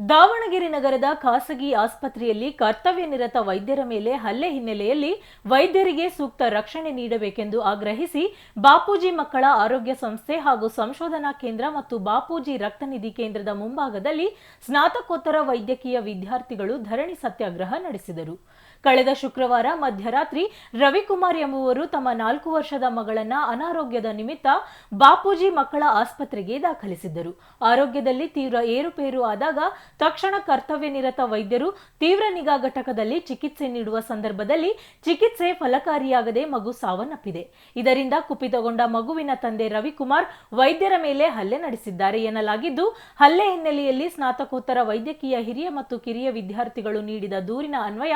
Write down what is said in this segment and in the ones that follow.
ದಾವಣಗೆರೆ ನಗರದ ಖಾಸಗಿ ಆಸ್ಪತ್ರೆಯಲ್ಲಿ ಕರ್ತವ್ಯ ನಿರತ ವೈದ್ಯರ ಮೇಲೆ ಹಲ್ಲೆ ಹಿನ್ನೆಲೆಯಲ್ಲಿ ವೈದ್ಯರಿಗೆ ಸೂಕ್ತ ರಕ್ಷಣೆ ನೀಡಬೇಕೆಂದು ಆಗ್ರಹಿಸಿ ಬಾಪೂಜಿ ಮಕ್ಕಳ ಆರೋಗ್ಯ ಸಂಸ್ಥೆ ಹಾಗೂ ಸಂಶೋಧನಾ ಕೇಂದ್ರ ಮತ್ತು ಬಾಪೂಜಿ ರಕ್ತನಿಧಿ ಕೇಂದ್ರದ ಮುಂಭಾಗದಲ್ಲಿ ಸ್ನಾತಕೋತ್ತರ ವೈದ್ಯಕೀಯ ವಿದ್ಯಾರ್ಥಿಗಳು ಧರಣಿ ಸತ್ಯಾಗ್ರಹ ನಡೆಸಿದರು. ಕಳೆದ ಶುಕ್ರವಾರ ಮಧ್ಯರಾತ್ರಿ ರವಿಕುಮಾರ್ ಎಂಬುವರು ತಮ್ಮ ನಾಲ್ಕು ವರ್ಷದ ಮಗಳನ್ನ ಅನಾರೋಗ್ಯದ ನಿಮಿತ್ತ ಬಾಪೂಜಿ ಮಕ್ಕಳ ಆಸ್ಪತ್ರೆಗೆ ದಾಖಲಿಸಿದ್ದರು. ಆರೋಗ್ಯದಲ್ಲಿ ತೀವ್ರ ಏರುಪೇರು ಆದಾಗ ತಕ್ಷಣ ಕರ್ತವ್ಯ ನಿರತ ವೈದ್ಯರು ತೀವ್ರ ನಿಗಾ ಘಟಕದಲ್ಲಿ ಚಿಕಿತ್ಸೆ ನೀಡುವ ಸಂದರ್ಭದಲ್ಲಿ ಚಿಕಿತ್ಸೆ ಫಲಕಾರಿಯಾಗದೆ ಮಗು ಸಾವನ್ನಪ್ಪಿದೆ. ಇದರಿಂದ ಕುಪಿತಗೊಂಡ ಮಗುವಿನ ತಂದೆ ರವಿಕುಮಾರ್ ವೈದ್ಯರ ಮೇಲೆ ಹಲ್ಲೆ ನಡೆಸಿದ್ದಾರೆ ಎನ್ನಲಾಗಿದ್ದು, ಹಲ್ಲೆ ಹಿನ್ನೆಲೆಯಲ್ಲಿ ಸ್ನಾತಕೋತ್ತರ ವೈದ್ಯಕೀಯ ಹಿರಿಯ ಮತ್ತು ಕಿರಿಯ ವಿದ್ಯಾರ್ಥಿಗಳು ನೀಡಿದ ದೂರಿನ ಅನ್ವಯ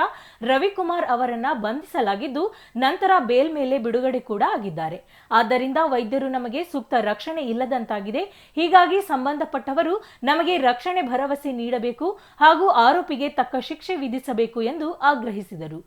ರವಿಕುಮಾರ್ ಅವರನ್ನ ಬಂಧಿಸಲಾಗಿದ್ದು, ನಂತರ ಬೇಲ್ ಮೇಲೆ ಬಿಡುಗಡೆ ಕೂಡ ಆಗಿದ್ದಾರೆ. ಆದ್ದರಿಂದ ವೈದ್ಯರು ನಮಗೆ ಸೂಕ್ತ ರಕ್ಷಣೆ ಇಲ್ಲದಂತಾಗಿದೆ. ಹೀಗಾಗಿ ಸಂಬಂಧಪಟ್ಟವರು ನಮಗೆ ರಕ್ಷಣೆ ಭರವಸೆ ನೀಡಬೇಕು ಹಾಗೂ ಆರೋಪಿಗೆ ತಕ್ಕ ಶಿಕ್ಷೆ ವಿಧಿಸಬೇಕು ಎಂದು ಆಗ್ರಹಿಸಿದರು.